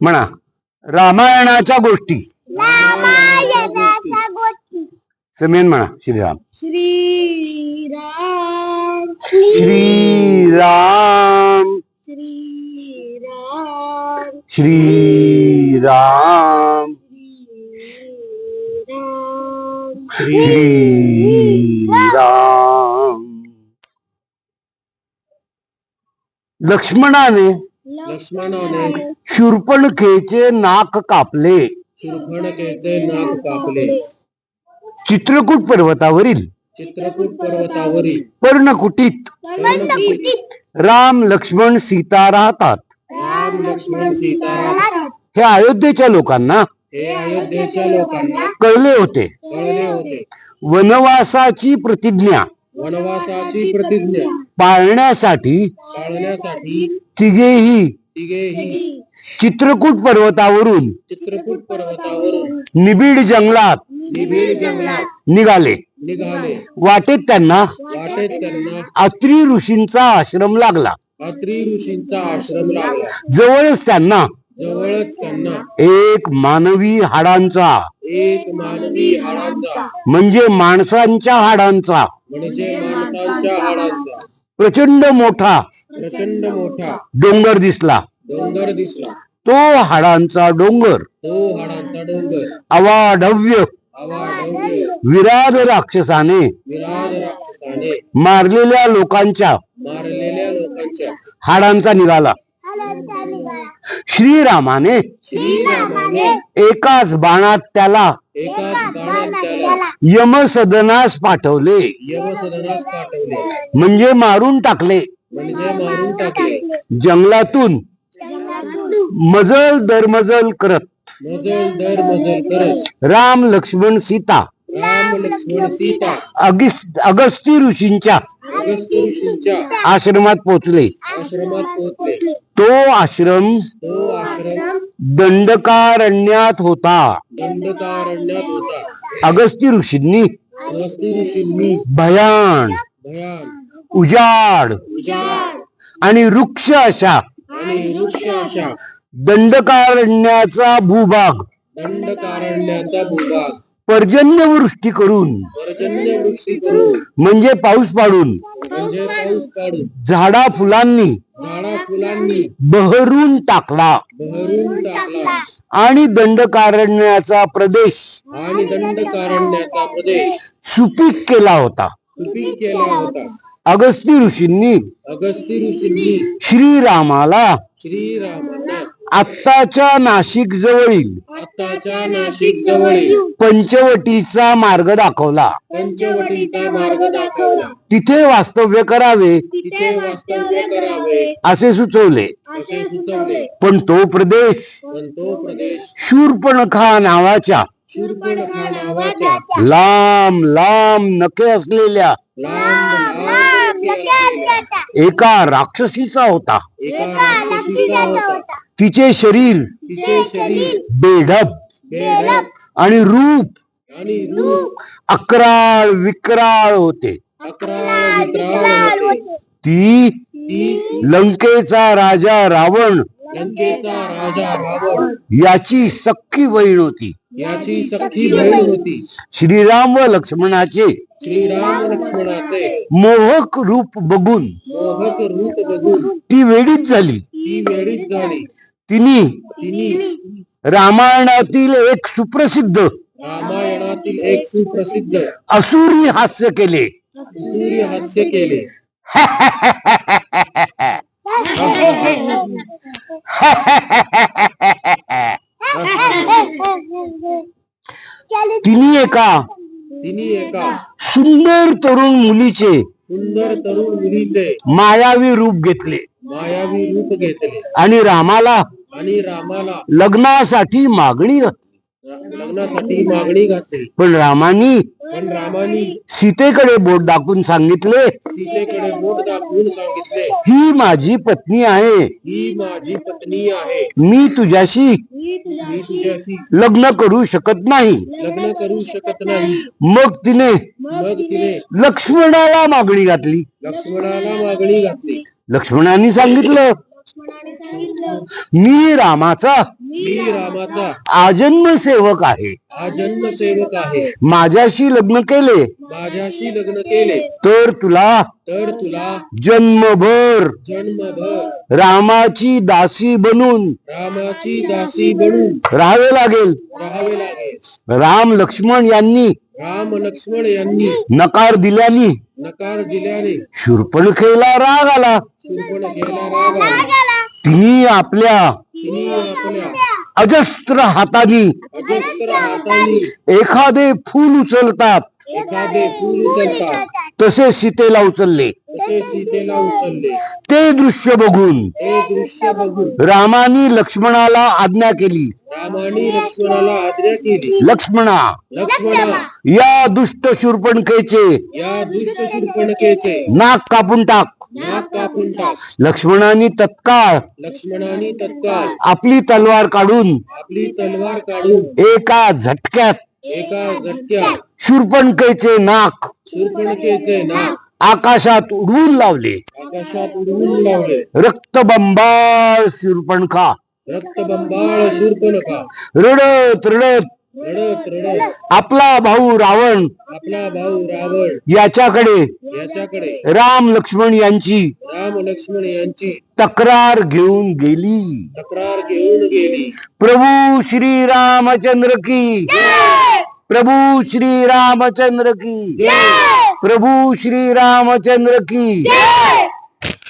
म्हणा. रामायणाच्या गोष्टी. रामायणाच्या गोष्टी. समेन म्हणा श्रीराम. श्रीराम. श्रीराम. श्रीराम. श्रीराम. श्रीराम. लक्ष्मणाने लक्ष्मणाने शूर्पणखेचे नाक कापले. शूर्पणखेचे नाक कापले. चित्रकूट पर्वतावरील. चित्रकूट पर्वतावरील. पर्णकुटीत. राम लक्ष्मण सीता राहतात. राम लक्ष्मण सीताराम हे अयोध्येच्या लोकांना हे अयोध्येच्या लोकांना कळले होते. कळले होते. वनवासाची प्रतिज्ञा. वनवासाची प्रतिज्ञा. पाळण्यासाठी पाळण्यासाठी तिघेही तिघेही चित्रकूट पर्वतावरून चित्रकूट पर्वतावरून निबिड जंगलात निबिड जंगलात निघाले. निघाले. वाटेत त्यांना वाटेत त्यांना अत्री ऋषींचा आश्रम लागला. अत्री ऋषींचा आश्रम लागला. जवळच त्यांना जवळच त्यांना. एक मानवी हाडांचा. एक मानवी हाडांचा. म्हणजे माणसांच्या हाडांचा. म्हणजे माणसांच्या हाडांचा. प्रचंड मोठा. प्रचंड मोठा. डोंगर दिसला. डोंगर दिसला. तो हाडांचा डोंगर. तो हाडांचा डोंगर. अवाढव्य. विराध राक्षसाने विराज राक्षसाने मारलेल्या लोकांच्या मारलेल्या लोकांच्या. हाडांचा निघाला श्रीरामाने एकाच बाणात त्याला यमसदनास पाठवले. म्हणजे मारून टाकले. म्हणजे मारून टाकले. जंगलातून मजल दरमजल करत. राम लक्ष्मण सीता राम लक्ष्मण सीता. अगिस अगस्ती ऋषींच्या अगस्त्य ऋषींच्या आश्रमात पोहोचले. तो आश्रम तो आश्रम दंडकारण्यात होता. दंडकारण्यात होता. अगस्ती ऋषींनी अगस्त्य ऋषींनी भयान भयान उजाड उजाड आणि वृक्ष अशा आणि वृक्ष अशा दंडकारण्याचा भूभाग. दंडकारण्याचा भूभाग. पर्जन्य वृष्टी करून म्हणजे पाऊस पाडून. म्हणजे पाऊस पाडून. झाडा फुलांनी बहरून टाकला. बहरून टाकला. आणि दंडकारण्याचा प्रदेश आणि दंडकारण्याचा प्रदेश. सुपीक केला होता. सुपीक केला होता. अगस्ती ऋषींनी अगस्ती ऋषींनी श्रीरामाला श्रीरामांना आत्ताच्या नाशिक जवळील आताच्या नाशिक जवळील पंचवटीचा मार्ग दाखवला. पंचवटीचा मार्ग दाखवला. तिथे वास्तव्य करावे. तिथे वास्तव्य करावे. असे सुचवले. असे सुचवले. पण तो प्रदेश. पण तो प्रदेश. शूर्पणखा नावाच्या. शूर्पणखा नावाच्या. लांब लांब नखे असलेल्या लांब लांब डोके असलेल्या. एका राक्षसीचा होता. एका राक्षसीचा होता. तिचे शरीर तिचे शरीर बेढप आणि रूप आणि रूप अकराळ विक्राळ होते. ती ती लंकेचा राजा रावण लंकेचा राजा रावण याची सख्खी बहीण होती. याची सख्खी बहीण होती. श्रीराम व लक्ष्मणाचे श्रीराम लक्ष्मणाचे मोहक रूप बघून मोहक रूप बघून ती वेडीच झाली. ती वेळीच झाली. तिने तिने रामायणातील एक सुप्रसिद्ध रामायणातील एक सुप्रसिद्ध असुरी हास्य केले. सूर्य हास्य केले. एका तिने एका. सुंदर तरुण मुलीचे सुंदर तरुण मुलीचे. मायावी रूप घेतले. मायावी रूप घेतले. आणि रामाला आणि रामाला लग्नासाठी मागणी लग्नासाठी मागणी घातली. पण रामानी पण रामानी सीतेकडे बोट दाखवून सांगितले. सीतेकडे बोट दाखवून सांगितले. ही माझी पत्नी आहे. ही माझी पत्नी आहे. मी तुझ्याशी मी तुझ्याशी लग्न करू शकत नाही. लग्न करू शकत नाही. मग तिने मग तिने लक्ष्मणाला मागणी घातली. लक्ष्मणाला मागणी घातली. लक्ष्मणाने सांगितलं. मी रामाचा. मी रामाचा. आजन्म सेवक आहे. हा जन्मसेवक आहे. माझ्याशी लग्न केले. माझ्याशी लग्न केले. तर तुला तर तुला जन्मभर जन्मभर रामाची दासी बनून रामाची दासी बनून राहावे लागेल. राहावे लागेल. राम लक्ष्मण यांनी राम लक्ष्मण यांनी नकार दिल्याने नकार दिल्याने शूर्पणखेला राग आला. शूर्पण गेला राग आला. तिने आपल्या अजस्त्र हाताने एखादे फूल उचलतात. एखादे फूल उचलतात तसे सीतेला उचलले. ते दृश्य बघून दृश्य बघून रामानी लक्ष्मणाला आज्ञा केली. रामाने लक्ष्मणाला आज्ञा केली लक्ष्मणा लक्ष्मणा या दुष्ट शूर्पणखेचे या दुष्ट शूर्पणखेचे नाक कापून टाक. नाक कापून टाक. लक्ष्मणाने तत्काळ लक्ष्मणाने तत्काळ आपली तलवार काढून आपली तलवार काढून एका झटक्यात एका झटक्यात शूर्पणखेचे नाक शूर्पणखेचे नाक आकाशात उडवून लावले. आकाशात उडवून लावले. रक्तबंबाळ शूर्पणखा. रक्तबंबाळ शूर्पणखा. रडत रडत रडत रडत. आपला भाऊ रावण. आपला भाऊ रावण. याच्याकडे याच्याकडे. राम लक्ष्मण यांची राम लक्ष्मण यांची तक्रार घेऊन गेली. तक्रार घेऊन गेली. प्रभू श्री रामचंद्र की प्रभू श्री रामचंद्र की प्रभू श्री रामचंद्र की